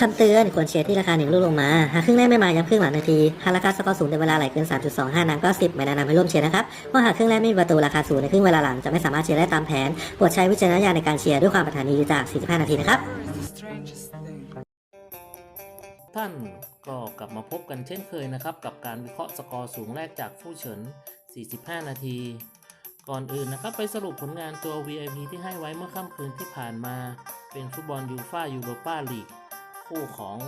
คำเตือนควรเชียร์ที่ราคาหนึ่งลูกลงมา หากครึ่งแรกไม่มาย้ำครึ่งหลังนาที หากราคาสกอร์สูงในเวลาไหลเกิน 3.25นังก็ 10 ไม่แนะนำให้ร่วมเชียร์นะครับเพราะหากครึ่งแรกไม่มีประตูราคาสูงในครึ่งเวลาหลังจะไม่สามารถเชียร์ได้ตามแผนโปรดใช้วิจารณญาณในการเชียร์ด้วยความปรารถนาดีจาก 45 นาทีนะครับ ท่านก็กลับมาพบกันเช่นเคยนะครับ กับการวิเคราะห์สกอร์สูงแรกจากผู้เฉิน 45 นาที ก่อนอื่นนะครับไปสรุปผลงานตัว VIP ที่ให้ไว้เมื่อค่ำคืนที่ผ่านมา เป็นฟุตบอลยูฟ่ายูโรปาลีก คู่ของ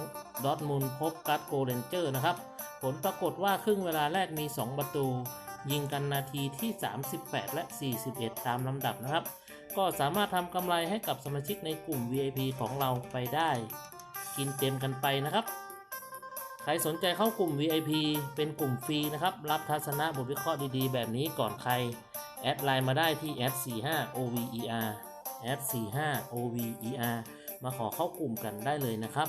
ดอทมุนด์พบกัตโกเรนเจอร์นะครับ ผลปรากฏว่าครึ่งเวลาแรกมี 2 ประตู ยิงกันนาทีที่ 38 และ 41 ตามลำดับนะครับ ก็สามารถทำกำไรให้กับสมาชิกในกลุ่ม VIP ของเราไปได้ กินเต็มกันไปนะครับ ใครสนใจเข้ากลุ่ม VIP เป็นกลุ่มฟรีนะครับ รับทัศนะบทวิเคราะห์ดีๆ แบบนี้ก่อนใคร แอดไลน์มาได้ที่ @45 OVER @45 OVER มาขอเข้ากลุ่มกันได้เลยนะครับ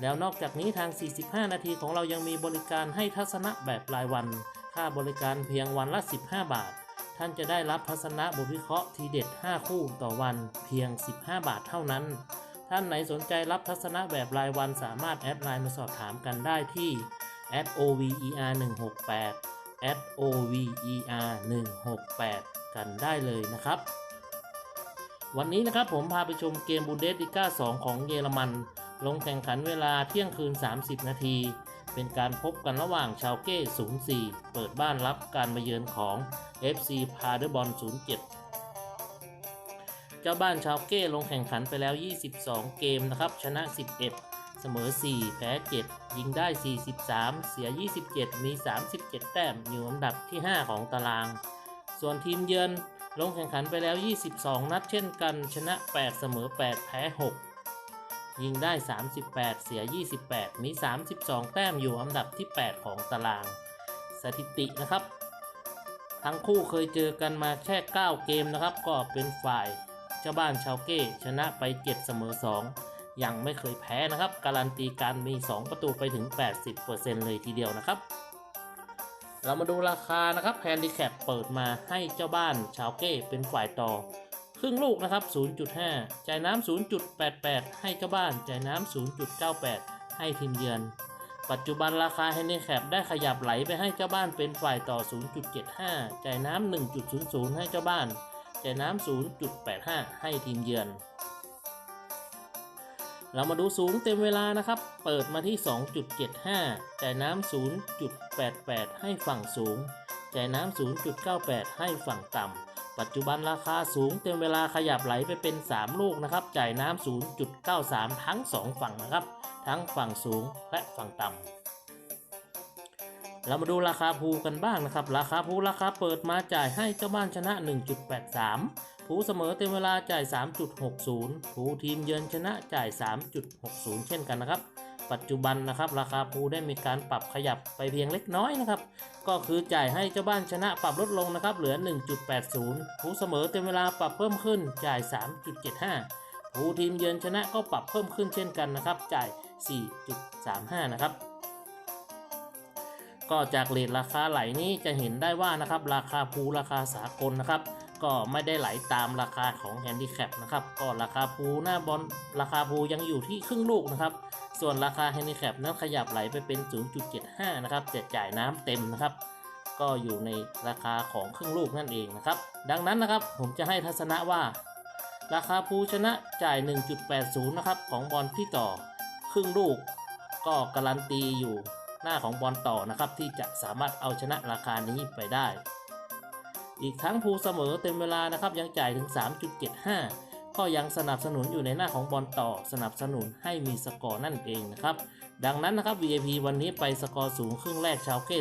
แล้วนอกจากนี้ทาง 45 นาทีของเรายังมีบริการให้ทัศนะแบบรายวัน ค่าบริการเพียงวันละ 15 บาท ท่านจะได้รับทัศนะบทวิเคราะห์ทีเด็ด 5 คู่ต่อวันเพียง 15 บาทเท่านั้น ท่านไหนสนใจรับทัศนะแบบรายวันสามารถแอดไลน์มาสอบถามกันได้ที่ @over 168 @over 168กันได้เลยนะครับ วันนี้นะครับผมพาไปชมเกมบูนเดสลิก้า 2 ของเยอรมัน ลงแข่งขันเวลาเที่ยงคืน 30 นาที เป็นการพบกันระหว่างชาวเก้ 04 เปิดบ้านรับการมาเยือนของ FC พาเดอร์บอล 07 เจ้าบ้านชาวเก้ลงแข่งขันไปแล้ว 22 เกมนะครับ ชนะ 11 เสมอ 4 แพ้ 7 ยิงได้ 43 เสีย 27 มี 37 แต้มอยู่อันดับที่ 5 ของตาราง ส่วนทีมเยือน ลงแข่งขันไปแล้ว 22 นัดเช่นกันชนะ 8 เสมอ 8 แพ้ 6 ยิงได้ 38 เสีย 28 มี 32 แต้มอยู่อันดับที่ 8 ของตาราง สถิตินะครับ ทั้งคู่เคยเจอกันมาแค่ 9 เกมนะครับ ก็เป็นฝ่ายเจ้าบ้านชาวเก้ชนะไป 7 เสมอ 2 ยังไม่เคยแพ้นะครับ การันตีการมี 2 ประตูไปถึง 80%เลยทีเดียวนะครับ เรามาดูราคานะครับแฮนดิแคปเปิดมาให้เจ้าบ้านชาวเก้เป็นฝ่ายต่อ ครึ่งลูกนะครับ 0.5 จ่ายน้ำ0.88 ให้เจ้าบ้าน จ่ายน้ำ0.98 ให้ทีมเยือน ปัจจุบันราคาแฮนดิแคปได้ขยับไหลไปให้เจ้าบ้านเป็นฝ่ายต่อ 0.75 จ่ายน้ำ1.00 ให้เจ้าบ้าน จ่ายน้ำ0.85 ให้ทีมเยือน เรามาดูสูงเต็มเวลานะครับ เปิดมาที่ 2.75จ่ายน้ำ 0.88 ให้ฝั่งสูงจ่ายน้ำ 0.98 ให้ฝั่งต่ำ ปัจจุบันราคาสูงเต็มเวลาขยับไหลไปเป็น 3 ลูกนะครับ จ่ายน้ำ 0.93 ทั้ง 2 ฝั่งนะครับ ทั้งฝั่งสูงและฝั่งต่ำเรามาดูราคาภูกันบ้างนะครับ ราคาภูราคาเปิดมาจ่ายให้เจ้าบ้านชนะ 1.83 ภูเสมอเต็มเวลาจ่าย 3.60ภูทีมเยือนชนะจ่าย 3.60 เช่นกันนะครับ ปัจจุบันนะครับราคาภูได้มีการปรับขยับไปเพียงเล็กน้อยนะครับ ก็คือจ่ายให้เจ้าบ้านชนะปรับลดลงนะครับเหลือ 1.80ภูเสมอเต็มเวลาปรับเพิ่มขึ้นจ่าย 3.75ภูทีมเยือนชนะก็ปรับเพิ่มขึ้นเช่นกันนะครับ จ่าย 4.35 นะครับก็จากเลทราคาไหลนี้จะเห็นได้ว่านะครับราคาภูราคาสากลนะครับ ก็ไม่ได้ไหลตามราคาของแฮนดิแคปนะครับ ก็ราคาภูหน้าบอลราคาภูยังอยู่ที่ครึ่งลูกนะครับ ส่วนราคาแฮนดิแคปนั้นขยับไหลไปเป็น 0.75 นะครับแต่จ่ายน้ำเต็มนะครับ ก็อยู่ในราคาของครึ่งลูกนั่นเองนะครับ ดังนั้นนะครับผมจะให้ทัศนะว่า ราคาภูชนะจ่าย 1.80 นะครับของบอลที่ต่อครึ่งลูก ก็การันตีอยู่หน้าของบอลต่อนะครับที่จะสามารถเอาชนะราคานี้ไปได้ อีกทั้งภูเสมอเต็มเวลานะครับยังจ่ายถึง 3.75 ก็ยังสนับสนุนอยู่ในหน้าของบอลต่อสนับสนุนให้มีสกอร์นั่นเองนะครับดังนั้นนะครับ VIP วันนี้ไปสกอร์สูงครึ่งแรกชาวเก้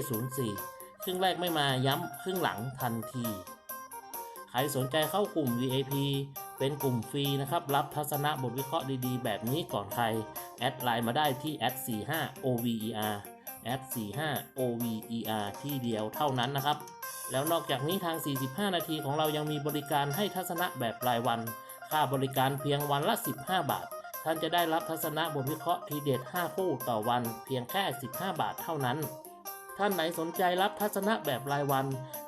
04 ครึ่งแรกไม่มาย้ำครึ่งหลังทันที ใครสนใจเข้ากลุ่ม VIP เป็นกลุ่มฟรีนะครับ รับทัศนะบทวิเคราะห์ดีๆ แบบนี้ก่อนใคร แอดไลน์มาได้ที่ @45 OVER @45 OVER ที่เดียวเท่านั้นนะครับ แล้วนอกจากนี้ทาง 45 นาทีของเรายังมีบริการให้ทัศนะแบบรายวัน ค่าบริการเพียงวันละ 15 บาท ท่านจะได้รับทัศนะบทวิเคราะห์ทีเด็ด 5 คู่ต่อวัน เพียงแค่ 15 บาทเท่านั้น ท่านไหนสนใจรับทัศนะแบบรายวัน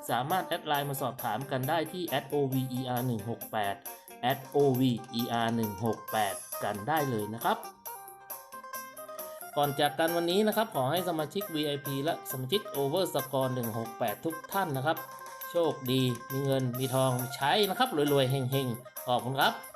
สามารถแอดไลน์มาสอบถามกันได้ที่ @over 168 @over 168 กันได้เลยนะครับ ก่อนจากกันวันนี้นะครับ ขอให้สมาชิก VIP และสมาชิก Overscore 168 ทุกท่านนะครับ โชคดีมีเงินมีทองใช้นะครับรวยๆเฮงๆ ขอบคุณครับ